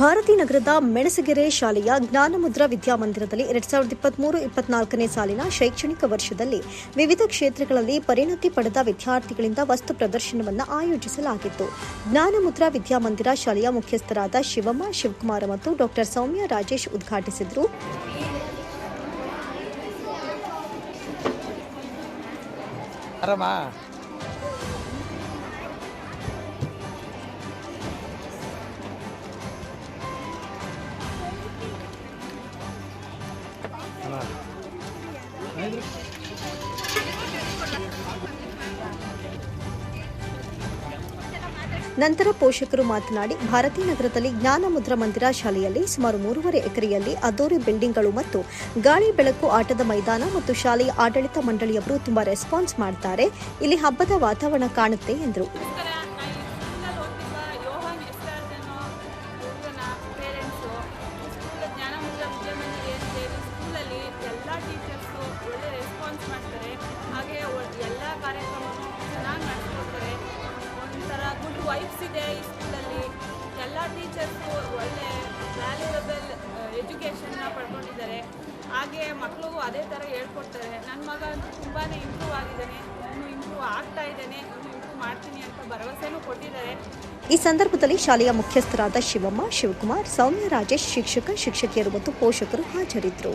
ಭಾರತಿ ನಗರದ ಮೆಣಸಗೆರೆ ಶಾಲೆಯ ಜ್ಞಾನಮುದ್ರಾ ವಿದ್ಯಾಮಂದಿರದಲ್ಲಿ ಎರಡ್ ಸಾವಿರದ ಇಪ್ಪತ್ಮೂರು, ಇಪ್ಪತ್ನಾಲ್ಕನೇ ಸಾಲಿನ ಶೈಕ್ಷಣಿಕ ವರ್ಷದಲ್ಲಿ ವಿವಿಧ ಕ್ಷೇತ್ರಗಳಲ್ಲಿ ಪರಿಣತಿ ಪಡೆದ ವಿದ್ಯಾರ್ಥಿಗಳಿಂದ ವಸ್ತು ಪ್ರದರ್ಶನವನ್ನು ಆಯೋಜಿಸಲಾಗಿತ್ತು. ಜ್ಞಾನಮುದ್ರಾ ವಿದ್ಯಾಮಂದಿರ ಶಾಲೆಯ ಮುಖ್ಯಸ್ಥರಾದ ಶಿವಮ್ಮ, ಶಿವಕುಮಾರ ಮತ್ತು ಡಾಕ್ಟರ್ ಸೌಮ್ಯ ರಾಜೇಶ್ ಉದ್ಘಾಟಿಸಿದರು. ನಂತರ ಪೋಷಕರು ಮಾತನಾಡಿ, ಭಾರತೀ ನಗರದಲ್ಲಿ ಜ್ಞಾನಮುದ್ರಾ ಮಂದಿರ ಶಾಲೆಯಲ್ಲಿ ಸುಮಾರು ಮೂರುವರೆ ಎಕರೆಯಲ್ಲಿ ಅದ್ದೂರಿ ಬಿಲ್ಡಿಂಗ್ಗಳು ಮತ್ತು ಗಾಳಿ ಬೆಳಕು ಆಟದ ಮೈದಾನ ಮತ್ತು ಶಾಲೆಯ ಆಡಳಿತ ಮಂಡಳಿಯವರು ತುಂಬಾ ರೆಸ್ಪಾನ್ಸ್ ಮಾಡ್ತಾರೆ. ಇಲ್ಲಿ ಹಬ್ಬದ ವಾತಾವರಣ ಕಾಣುತ್ತೆ ಎಂದರು. ವೈಬ್ಸ್ ಇದೆ ಈ ಸ್ಕೂಲಲ್ಲಿ ಎಲ್ಲ ಟೀಚರ್ಸು ಒಳ್ಳೆ ವ್ಯಾಲ್ಯೂಯಬಲ್ ಎಜುಕೇಷನ್ನ ಪಡ್ಕೊಂಡಿದ್ದಾರೆ. ಹಾಗೆ ಮಕ್ಕಳಿಗೂ ಅದೇ ಥರ ಹೇಳ್ಕೊಡ್ತಾರೆ. ನನ್ನ ಮಗ ತುಂಬಾ ಇಂಪ್ರೂವ್ ಆಗಿದ್ದಾನೆ. ಇನ್ನೂ ಇಂಪ್ರೂವ್ ಆಗ್ತಾ ಇದ್ದಾನೆ. ಅವನು ಇಂಪ್ರೂವ್ ಮಾಡ್ತೀನಿ ಅಂತ ಭರವಸೆನೂ ಕೊಟ್ಟಿದ್ದಾರೆ. ಈ ಸಂದರ್ಭದಲ್ಲಿ ಶಾಲೆಯ ಮುಖ್ಯಸ್ಥರಾದ ಶಿವಮ್ಮ, ಶಿವಕುಮಾರ್, ಸೌಮ್ಯ ರಾಜೇಶ್ ಶಿಕ್ಷಕ, ಶಿಕ್ಷಕಿಯರು ಮತ್ತು ಪೋಷಕರು ಹಾಜರಿದ್ದರು.